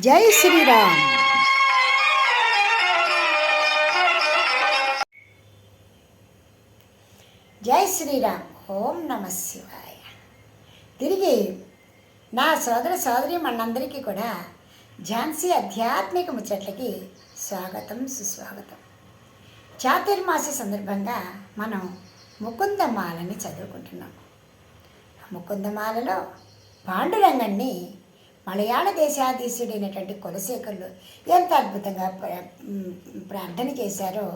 జై శ్రీరామ్. జై శ్రీరామ్. ఓం నమ శివాయ. తిరిగి నా సోదర సోదరి మనందరికీ కూడా ఝాన్సీ ఆధ్యాత్మిక ముచ్చట్లకి స్వాగతం సుస్వాగతం. చాతుర్మాస సందర్భంగా మనం ముకుందమాలని చదువుకుంటున్నాం. ముకుందమాలలో పాండురంగన్ని మలయాళ దేశాధీశుడైనటువంటి కులశేఖరులు ఎంత అద్భుతంగా ప్ర- ప్రార్థన చేశారో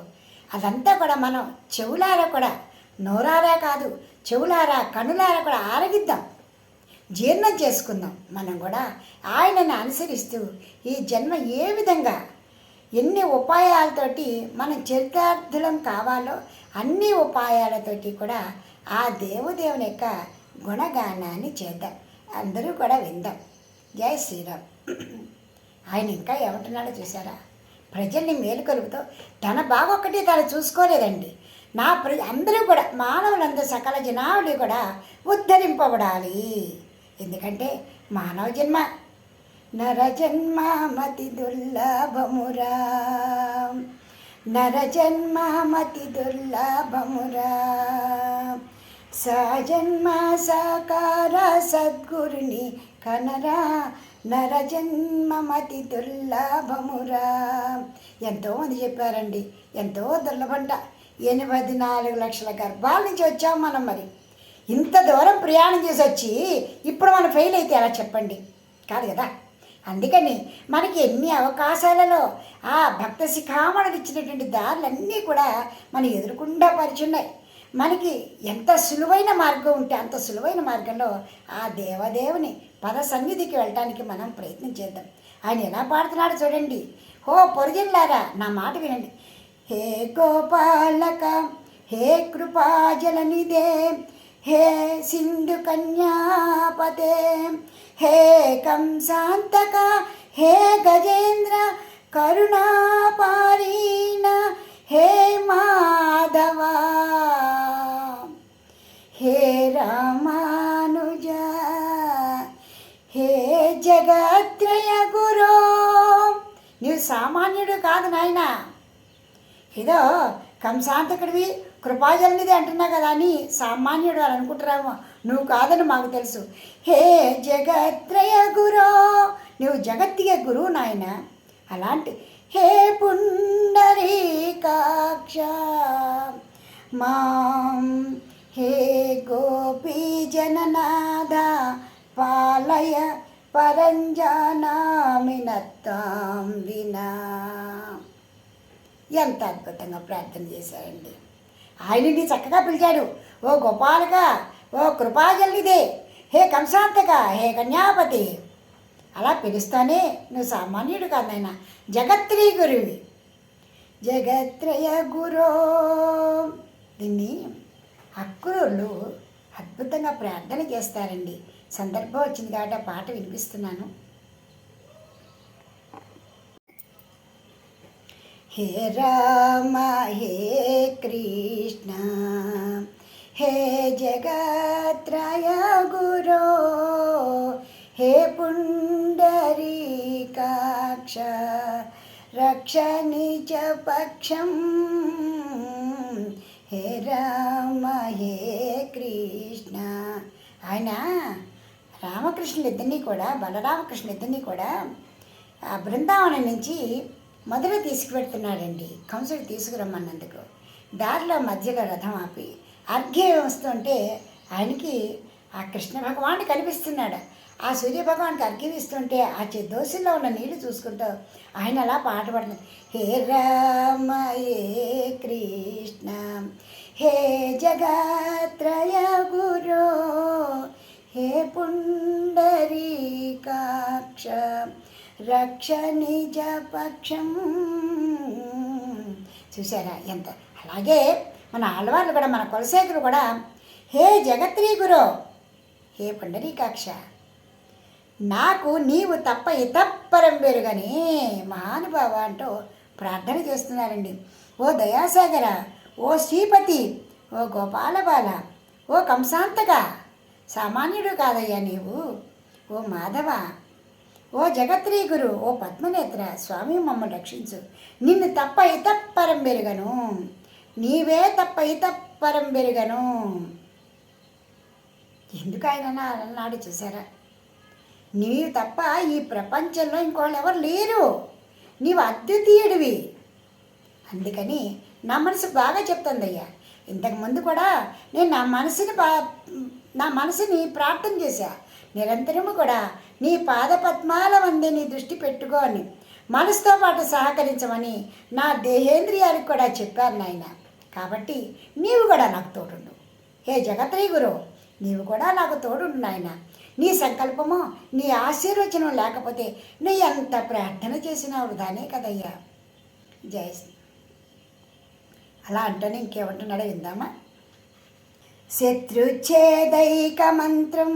అదంతా కూడా మనం చెవులారా కూడా నోరారా కాదు చెవులారా కనులారా కూడా ఆరగిద్దాం. జీర్ణం చేసుకుందాం. మనం కూడా ఆయనను అనుసరిస్తూ ఈ జన్మ ఏ విధంగా ఎన్ని ఉపాయాలతోటి మనం చరితార్థులం కావాలో అన్ని ఉపాయాలతోటి కూడా ఆ దేవదేవుని యొక్క గుణగానాన్ని చేద్దాం. అందరూ కూడా విందాం. జై శ్రీరామ్ ఆయన ఇంకా ఏమంటున్నాడో చూసారా ప్రజల్ని మేలుకొలుపుతూ తన బాగొక్కటి తను చూసుకోలేదండి. నా ప్ర అందరూ కూడా మానవులందరూ సకల జనాలు కూడా ఉద్ధరింపబడాలి. ఎందుకంటే మానవ జన్మ నరజన్మ మతి దుర్లభమురా. నరజన్మమతి దుర్లభమురా. సజన్మ సకార సద్గురుని కనరా నరజన్మమతి దుర్లభమురా. ఎంతోమంది చెప్పారండి ఎంతో దుర్లభంట ఎనిమిది నాలుగు లక్షల గర్భాల నుంచి వచ్చాం మనం మరి. ఇంత దూరం ప్రయాణం చేసి వచ్చి ఇప్పుడు మనం ఫెయిల్ అయితే ఎలా చెప్పండి? కాదు కదా? అందుకని మనకి ఎన్ని అవకాశాలలో ఆ భక్త శిఖామణులు ఇచ్చినటువంటి దారులన్నీ కూడా మనం ఎదురుకుండా పరిచున్నాయి మనకి ఎంత సులువైన మార్గం ఉంటే అంత సులువైన మార్గంలో ఆ దేవదేవుని పద సన్నిధికి వెళ్ళటానికి మనం ప్రయత్నం చేద్దాం. ఆయన ఎలా పాడుతున్నాడు చూడండి. హో పొరుగిల్లారా నా మాట వినండి. హే గోపాలక హే కృపాజలనిదే హే సింధు కన్యాపదే హే కంసాంతక హే గజేంద్ర కరుణాపారీణ హే మాధవ హే రామానుజ హే జగత్రయ గురో. నీవు సామాన్యుడు కాదు నాయనా. ఏదో కంసాంతకుడివి కృపాజలనిది అంటున్నా కదా అని సామాన్యుడు అని అనుకుంటున్నాము నువ్వు కాదని మాకు తెలుసు. హే జగత్రయ గురో నువ్వు జగత్తిగే గురువు నాయన. అలాంటి హే పుండరీకాక్ష మాం హే గోపీ జననాథ పాలయ పరంజానామినత్తాం వినా. ఎంత అద్భుతంగా ప్రార్థన చేశారండి. ఆయనని చక్కగా పిలిచాడు. ఓ గోపాలక ఓ కృపాజల్లిదే. హే కంసాంతక హే కన్యాపతి. అలా పిలుస్తానే నువ్వు సామాన్యుడు కాదైనా నాయన. జగత్రీ గురువి. జగత్రయ గురో. దీన్ని అక్రూరులు అద్భుతంగా ప్రార్థన చేస్తారండి. సందర్భం వచ్చింది కాబట్టి ఆ పాట వినిపిస్తున్నాను. హే రామ హే కృష్ణ హే జగత్రయ గురో. హే పుండరీకాక్ష రక్ష నిజ పక్షం. హే రామ హే కృష్ణ. ఆయన రామకృష్ణులు ఇద్దరినీ కూడా బలరామకృష్ణులు ఇద్దరినీ కూడా ఆ బృందావనం నుంచి మధుర తీసుకువెడుతున్నాడండి. కంసుడు తీసుకురమ్మన్నందుకు. దారిలో మధ్యలో రథం ఆపి అర్ఘ్యం వస్తుంటే ఆయనకి ఆ కృష్ణ భగవానుడు కనిపిస్తున్నాడు. ఆ సూర్య భగవానికి ఆ చె- దోశల్లో ఉన్న నీళ్ళు చూసుకుంటూ ఆయన అలా పాట పడుతుంది. హే రామ హే కృష్ణ హే జగత్రయ గురో హే పుండరీకాక్ష రక్ష నిజ పక్షం. చూసారా ఎంత? అలాగే మన ఆడవాళ్ళు కూడా మన కులశేఖరు కూడా హే జగత్రీ గురు హే పుండరీకాక్ష. నాకు నీవు తప్ప ఇతప్పరం బెరుగని మహానుభావ అంటూ ప్రార్థన చేస్తున్నారండి. ఓ దయాసాగర ఓ శ్రీపతి ఓ గోపాలబాల ఓ కంసాంతక సామాన్యుడు కాదయ్యా నీవు. ఓ మాధవ ఓ జగత్రీ గురు ఓ పద్మనేత్ర స్వామి మమ్మల్ని రక్షించు. నిన్ను తప్ప ఇతప్పరం పెరుగను నీవే తప్ప ఇతప్పరం పెరుగను ఎందుకు ఆయన అలా అన్నాడు చూసారా నీవు తప్ప ఈ ప్రపంచంలో ఇంకోళ్ళు ఎవరు లేరు. నీవు అద్వితీయుడివి. అందుకని నా మనసు బాగా చెప్తుందయ్యా. ఇంతకుముందు కూడా నేను నా మనసుని బా నా మనసుని ప్రార్థన చేశా. నిరంతరము కూడా నీ పాదపద్మాల వందే నీ దృష్టి పెట్టుకో అని మనసుతో పాటు సహకరించమని నా దేహేంద్రియాలకు కూడా చెప్పాను నాయన. కాబట్టి నీవు కూడా నాకు తోడుండు. హే జగత్రీ గురు నీవు కూడా నాకు తోడుండు నాయన. నీ సంకల్పము నీ ఆశీర్వచనం లేకపోతే నీ ఎంత ప్రార్థన చేసినా వృధానే కదయ్యా. జయ శ్రీ. అలా అంటేనే ఇంకేమంటున్నాడో విందామా? శత్రుఛేదైక మంత్రం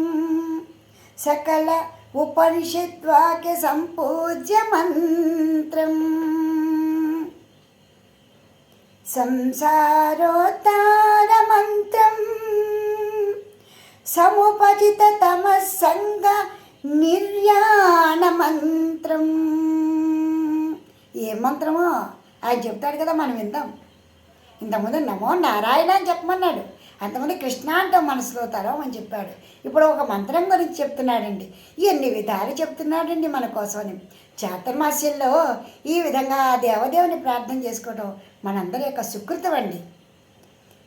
సకల ఉపనిషద్వాక్య సంపూజ్య మంత్రం. సంసారోత్తార మంత్రం సముపజిత సంఘ నిర్యాణ మంత్రం. ఏ మంత్రమో? ఆయన చెప్తాడు కదా మనం విందాం. ఇంతకుముందు నమో నారాయణ అని చెప్పమన్నాడు. అంతకుముందు కృష్ణ అంటాం మనసులో తరం అని చెప్పాడు. ఇప్పుడు ఒక మంత్రం గురించి చెప్తున్నాడండి. ఎన్ని విధాలు చెప్తున్నాడండి మన కోసమని. చాతుర్మాస్యంలో ఈ విధంగా దేవదేవుని ప్రార్థన చేసుకోవడం మనందరి యొక్క సుకృతం అండి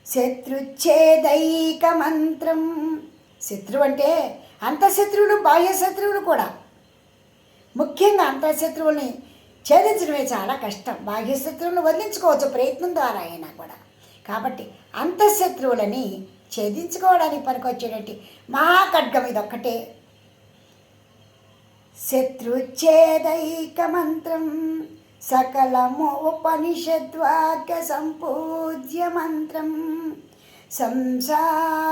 శత్రుచ్ఛేదైక మంత్రం. శత్రువు అంటే అంతఃశత్రువులు బాహ్య శత్రువులు కూడా. ముఖ్యంగా అంతఃశత్రువుల్ని ఛేదించడమే చాలా కష్టం. బాహ్య శత్రువులను వదిలించుకోవచ్చు ప్రయత్నం ద్వారా అయినా కూడా. కాబట్టి అంతఃశత్రువులని ఛేదించుకోవడానికి పనికొచ్చేటట్టు మహాఖడ్గం ఇదొక్కటే. శత్రుచ్ఛేదైక మంత్రం సకలము ఉపనిషద్వాక్య సంపూజ్య మంత్రం సంసార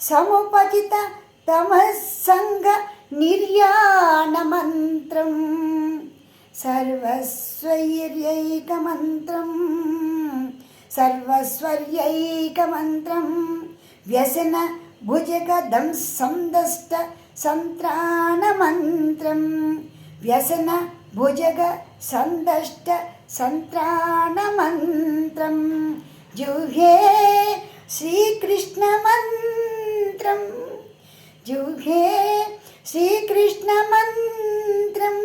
సముపజిత తమస్సంగ నిర్యాణ మంత్రం. సర్వస్వైర్యైక మంత్రం. సర్వస్వర్యైక మంత్రం. వ్యసన భుజగదం సందష్ట సంత్రాణ మంత్రం. వ్యసన భుజగ సందష్ట సంత్రాణ మంత్రం. జుహే శ్రీకృష్ణ మంత్రం. జుహే శ్రీకృష్ణ మంత్రం.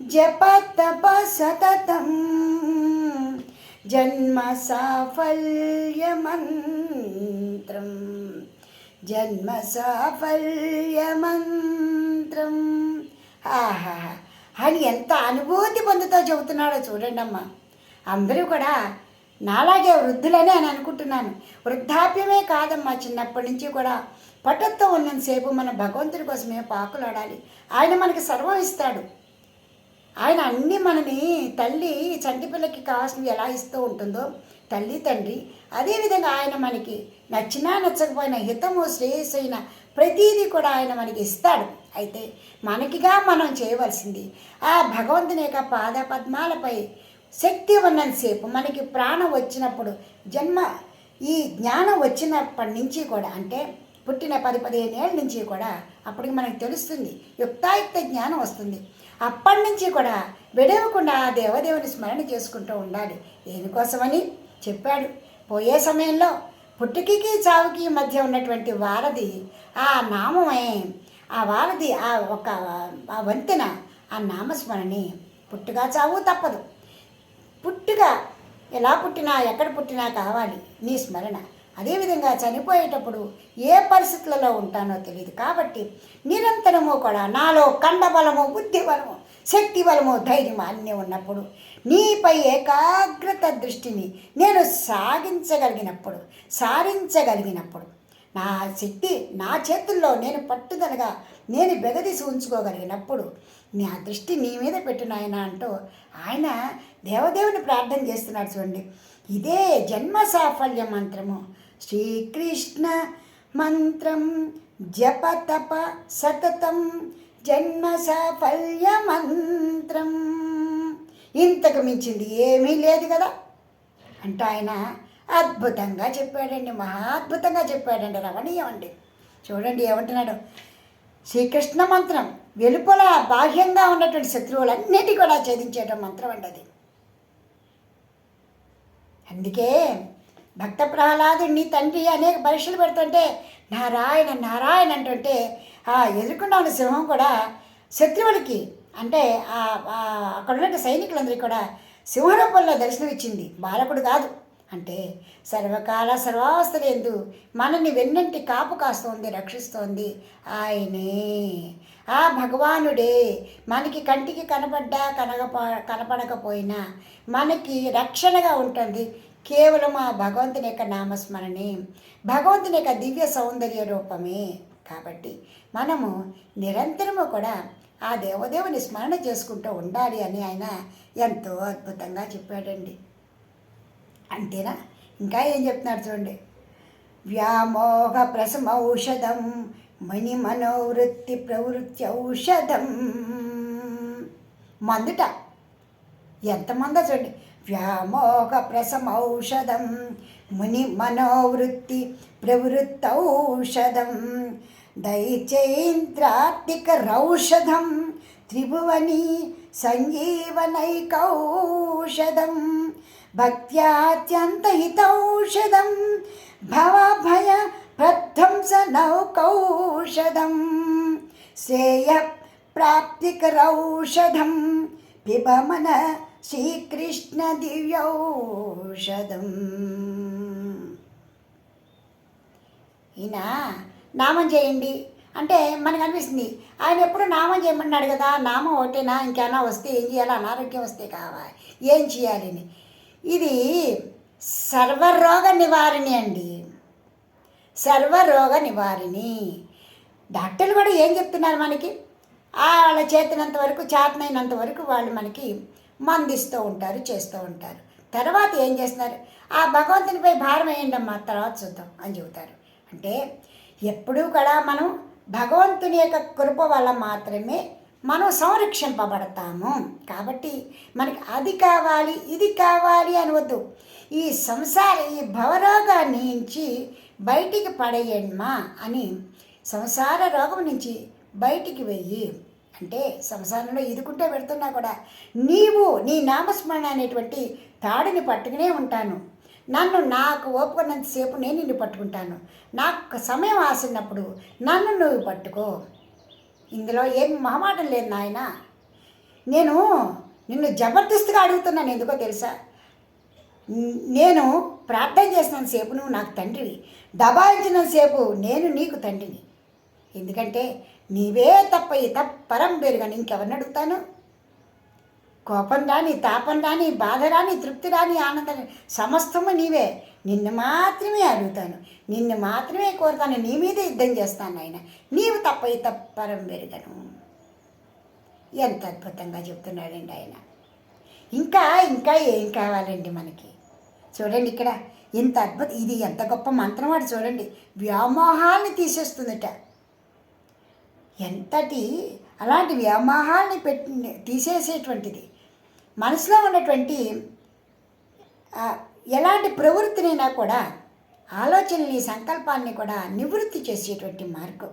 జప తప సతతం జన్మ సాఫల్య మంత్రం జన్మ సాఫల్య మంత్రం ఆహా అని ఎంత అనుభూతి పొందుతో చెబుతున్నాడో చూడండి అమ్మ అందరూ కూడా నాలాగే వృద్ధులనే అని అనుకుంటున్నాను. వృద్ధాప్యమే కాదమ్మా చిన్నప్పటి నుంచి కూడా. పట్టుతో ఉన్నంతసేపు మన భగవంతుడి కోసమే పాకులాడాలి. ఆయన మనకి సర్వం ఇస్తాడు. ఆయన అన్ని మనని తల్లి చంటి పిల్లకి కావాల్సినవి ఎలా ఇస్తూ ఉంటుందో తల్లి తండ్రి అదేవిధంగా ఆయన మనకి నచ్చినా నచ్చకపోయినా హితము శ్రేయస్సు అయిన ప్రతీది కూడా ఆయన మనకి ఇస్తాడు. అయితే మనకిగా మనం చేయవలసింది ఆ భగవంతుని యొక్క పాద పద్మాలపై శక్తి ఉన్నంతసేపు మనకి ప్రాణం వచ్చినప్పుడు జన్మ ఈ జ్ఞానం వచ్చినప్పటి నుంచి కూడా అంటే పుట్టిన పది పదిహేను ఏళ్ళ నుంచి కూడా అప్పటికి మనకు తెలుస్తుంది యుక్తాయుక్త జ్ఞానం వస్తుంది. అప్పటి నుంచి కూడా విడవకుండా ఆ దేవదేవుని స్మరణ చేసుకుంటూ ఉండాలి. దేనికోసమని? చెప్పాడు. పోయే సమయంలో పుట్టుకి చావుకి మధ్య ఉన్నటువంటి వారధి ఆ నామమే ఆ వారధి ఆ ఒక ఆ వంతెన ఆ నామస్మరణి. పుట్టుగా చావు తప్పదు. పుట్టుగా ఎలా పుట్టినా ఎక్కడ పుట్టినా కావాలి నీ స్మరణ. అదేవిధంగా చనిపోయేటప్పుడు ఏ పరిస్థితులలో ఉంటానో తెలియదు. కాబట్టి నిరంతరము కూడా నాలో కండబలము బుద్ధిబలము శక్తి బలము ధైర్యం అన్నీ ఉన్నప్పుడు నీపై ఏకాగ్రత దృష్టిని నేను సాగించగలిగినప్పుడు సారించగలిగినప్పుడు నా శక్తి నా చేతుల్లో నేను పట్టుదలగా నేను బెగదీసి ఉంచుకోగలిగినప్పుడు నా దృష్టి నీ మీద పెట్టిన ఆయన అంటూ ఆయన దేవదేవుని ప్రార్థన చేస్తున్నాడు చూడండి. ఇదే జన్మ సాఫల్య మంత్రము. శ్రీకృష్ణ మంత్రం జప తప సతతం జన్మ సాఫల్య మంత్రం. ఇంతకు మించింది ఏమీ లేదు కదా. అంటే ఆయన అద్భుతంగా చెప్పాడండి మహా అద్భుతంగా చెప్పాడండి రమణీయం అండి. చూడండి ఏమంటున్నాడు. శ్రీకృష్ణ మంత్రం వెలుపల బాహ్యంగా ఉన్నటువంటి శత్రువులన్నిటి కూడా ఛేదించేయడం మంత్రం అండి అది. అందుకే భక్త ప్రహ్లాదుని తండ్రి అనేక పరీక్షలు పెడుతుంటే నారాయణ నారాయణ అంటుంటే ఆ ఎదుర్కొన్న ఉన్న సింహం కూడా శత్రువులకి అంటే ఆ- అక్కడ ఉన్న సైనికులందరికీ కూడా సింహరూపంలో దర్శనమిచ్చింది. బాలకుడు కాదు. అంటే సర్వకాల సర్వావస్థలు మనని వెన్నంటి కాపు కాస్తోంది రక్షిస్తోంది. ఆయనే. ఆ భగవానుడే మనకి కంటికి కనపడ్డా కనగప కనపడకపోయినా మనకి రక్షణగా ఉంటుంది. కేవలం ఆ భగవంతుని యొక్క నామస్మరణే. భగవంతుని యొక్క దివ్య సౌందర్య రూపమే. కాబట్టి మనము నిరంతరము కూడా ఆ దేవదేవుని స్మరణ చేసుకుంటూ ఉండాలి అని ఆయన ఎంతో అద్భుతంగా చెప్పాడండి. అంతేనా? ఇంకా ఏం చెప్తున్నారు చూడండి. వ్యామోహ ప్రసమ ఔషధం మణి మనోవృత్తి ప్రవృత్తి ఔషధం. మందుట. ఎంతమందో చూడండి. వ్యామోహ ప్రసమ ఔషధం ముని మనోవృత్తి ప్రవృత్త ఔషధం దైచైంద్రాత్మిక రౌషధం త్రిభువని సంజీవనైకౌషధం భక్త్యాత్యంతహితౌషధం భవభయ ప్రధ్వంసనౌకౌషధం శ్రేయ ప్రాప్తికరౌషధం పిబమన శ్రీకృష్ణ దివ్యౌషధం ఈయన నామం చేయండి. అంటే మనకు అనిపిస్తుంది ఆయన ఎప్పుడు నామం చేయమన్నాడు కదా నామం ఒకటేనా ఇంకేనా వస్తే ఏం చేయాలి అనారోగ్యం వస్తే కావాలి ఏం చేయాలి అని. ఇది సర్వరోగ నివారణి అండి. సర్వరోగ నివారిణి. డాక్టర్లు కూడా ఏం చెప్తున్నారు మనకి? ఆ వాళ్ళ చేతినంత వరకు చేతనైనంత వరకు వాళ్ళు మనకి మందిస్తూ ఉంటారు చేస్తూ ఉంటారు. తర్వాత ఏం చేస్తున్నారు? ఆ భగవంతునిపై భారం వేయండి అమ్మా తర్వాత చూద్దాం అని చెబుతారు. అంటే ఎప్పుడూ కూడా మనం భగవంతుని యొక్క కృప వల్ల మాత్రమే మనం సంరక్షింపబడతాము. కాబట్టి మనకి అది కావాలి ఇది కావాలి అనవద్దు. ఈ సంసార ఈ భవరోగాన్ని నుంచి బయటికి పడేయమ్మా అని సంసార రోగం నుంచి బయటికి వెయ్యి. అంటే సంసారంలో ఇదుకుంటే పెడుతున్నా కూడా నీవు నీ నామస్మరణ అనేటువంటి తాడిని పట్టుకునే ఉంటాను. నన్ను నాకు ఓపుకున్నంతసేపు నేను నిన్ను పట్టుకుంటాను. నాకు సమయం ఆసినప్పుడు నన్ను నువ్వు పట్టుకో. ఇందులో ఏం మొహమాటం లేదు నాయన. నేను నిన్ను జబర్దస్త్గా అడుగుతున్నాను ఎందుకో తెలుసా? నేను ప్రార్థన చేసినంతసేపు నువ్వు నాకు తండ్రివి. దబాయించినంతసేపు నేను నీకు తండ్రిని. ఎందుకంటే నీవే తప్ప ఈ పరం పేరుగా ఇంకెవరిని అడుగుతాను? కోపం రాని తాపం రాని బాధ రాని తృప్తి రాని ఆనందం సమస్తము నీవే. నిన్ను మాత్రమే అడుగుతాను. నిన్ను మాత్రమే కోరుతాను. నీ మీద యుద్ధం చేస్తాను ఆయన. నీవు తప్ప తప్పరం పెరగను. ఎంత అద్భుతంగా చెప్తున్నాడండి ఆయన. ఇంకా ఇంకా ఏం కావాలండి మనకి? చూడండి ఇక్కడ. ఇంత అద్భుత ఇది ఎంత గొప్ప మంత్రం వాడు చూడండి. వ్యామోహాల్ని తీసేస్తుందట. ఎంతటి అలాంటి వ్యామోహాల్ని పెట్టి తీసేసేటువంటిది. మనసులో ఉన్నటువంటి ఎలాంటి ప్రవృత్తినైనా కూడా ఆలోచనని సంకల్పాన్ని కూడా నివృత్తి చేసేటువంటి మార్గం.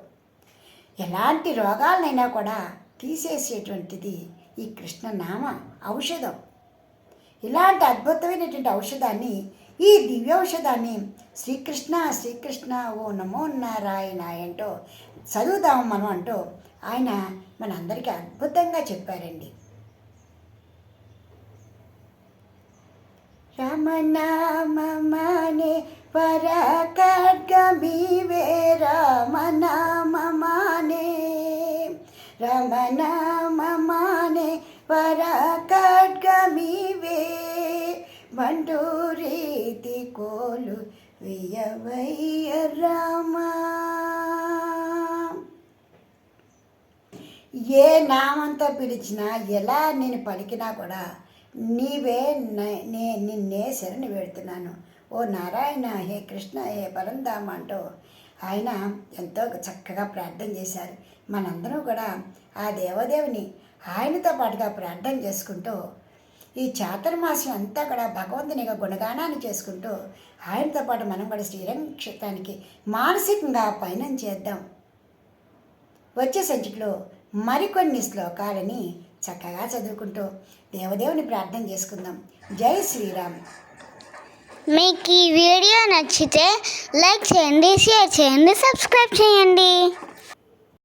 ఎలాంటి రోగాలనైనా కూడా తీసేసేటువంటిది ఈ కృష్ణనామ ఔషధం. ఇలాంటి అద్భుతమైనటువంటి ఔషధాన్ని ఈ దివ్యౌషధాన్ని శ్రీకృష్ణ శ్రీకృష్ణ ఓ నమో నారాయణ అంటూ చదువుదాము మనం అంటూ ఆయన మనందరికీ అద్భుతంగా చెప్పారండి. రమణామనే పరకడ్గమీవే రమణామనే రమణామనే పరకడ్గమీవే మండూరీతి కోలు వియవయ్య రామా. ఏ నామంతో పిలిచినా ఎలా నేను పలికినా కూడా నీవే నే- నే నిన్నే శరణి పెడుతున్నాను. ఓ నారాయణ హే కృష్ణ హే పరంధామ అంటూ ఆయన ఎంతో చక్కగా ప్రార్థన చేశారు. మనందరం కూడా ఆ దేవదేవుని ఆయనతో పాటుగా ప్రార్థన చేసుకుంటూ ఈ చాతుర్మాసం అంతా కూడా భగవంతుని యొక్క గుణగానాన్ని చేసుకుంటూ ఆయనతో పాటు మనం కూడా శ్రీరంగ క్షేత్రానికి మానసికంగా పయనం చేద్దాం. వచ్చే సంచికలో మరికొన్ని శ్లోకాలని చక్కగా చదువుకుంటూ దేవదేవుని ప్రార్థన చేసుకుందాం. జై శ్రీరామ్. మీకు ఈ వీడియో నచ్చితే లైక్ చేయండి షేర్ చేయండి సబ్స్క్రైబ్ చేయండి.